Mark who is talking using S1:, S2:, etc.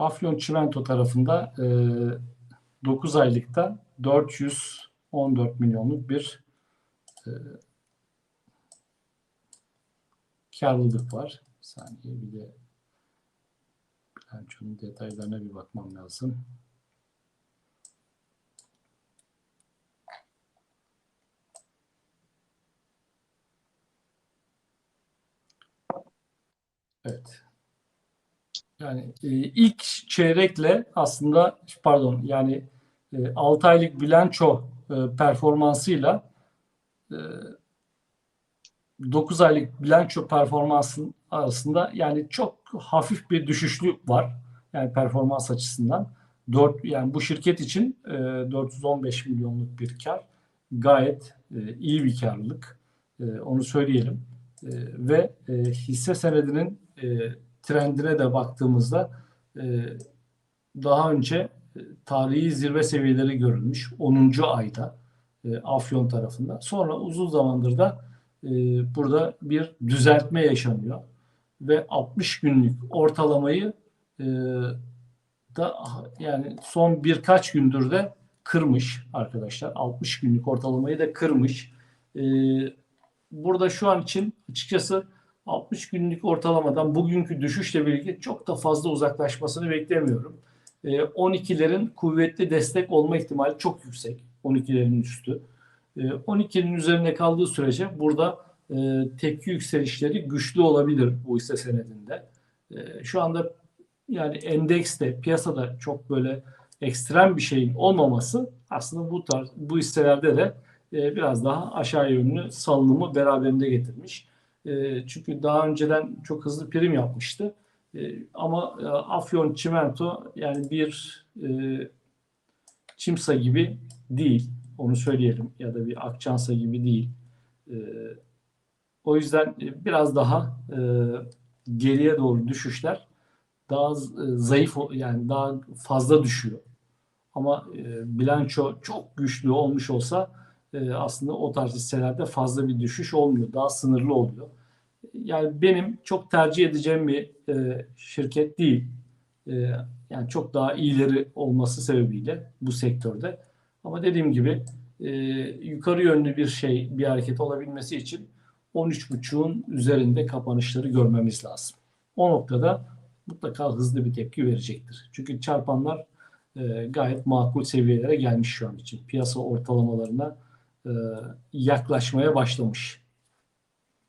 S1: Afyon Çimento tarafında e, 9 aylıkta 414 milyonluk bir e, karlılık var. Bir saniye bir de bilançonun detaylarına bir bakmam lazım. Evet. Yani e, ilk çeyrekle aslında pardon yani e, 6 aylık bilanço e, performansıyla e, 9 aylık bilanço performansın arasında yani çok hafif bir düşüşlük var. Yani performans açısından. 4 yani bu şirket için e, 415 milyonluk bir kar gayet e, iyi bir karlılık. E, onu söyleyelim. E, ve e, hisse senedinin e, trendine de baktığımızda e, daha önce e, tarihi zirve seviyeleri görülmüş 10. ayda e, Afyon tarafında. Sonra uzun zamandır da e, burada bir düzeltme yaşanıyor ve 60 günlük ortalamayı e, da yani son birkaç gündür de kırmış arkadaşlar. 60 günlük ortalamayı da kırmış. E, burada şu an için açıkçası 60 günlük ortalamadan bugünkü düşüşle birlikte çok da fazla uzaklaşmasını beklemiyorum. E, 12'lerin kuvvetli destek olma ihtimali çok yüksek. 12'lerin üstü. E, 12'nin üzerine kaldığı sürece burada e, tepki yükselişleri güçlü olabilir bu hisse senedinde. E, şu anda yani endekste piyasada çok böyle ekstrem bir şeyin olmaması aslında bu tarz bu hisselerde de e, biraz daha aşağı yönlü salınımı beraberinde getirmiş. E, çünkü daha önceden çok hızlı prim yapmıştı. E, ama e, Afyon Çimento yani bir e, Çimsa gibi değil. Onu söyleyelim. Ya da bir Akçansa gibi değil. E, o yüzden e, biraz daha geriye doğru düşüşler daha zayıf yani daha fazla düşüyor. Ama e, bilanço çok güçlü olmuş olsa e, aslında o tarz hisselerde fazla bir düşüş olmuyor. Daha sınırlı oluyor. Yani benim çok tercih edeceğim bir e, şirket değil. E, yani çok daha iyileri olması sebebiyle bu sektörde. Ama dediğim gibi e, yukarı yönlü bir şey, bir hareket olabilmesi için 13.5'un üzerinde kapanışları görmemiz lazım. O noktada mutlaka hızlı bir tepki verecektir. Çünkü çarpanlar gayet makul seviyelere gelmiş şu an için. Piyasa ortalamalarına yaklaşmaya başlamış.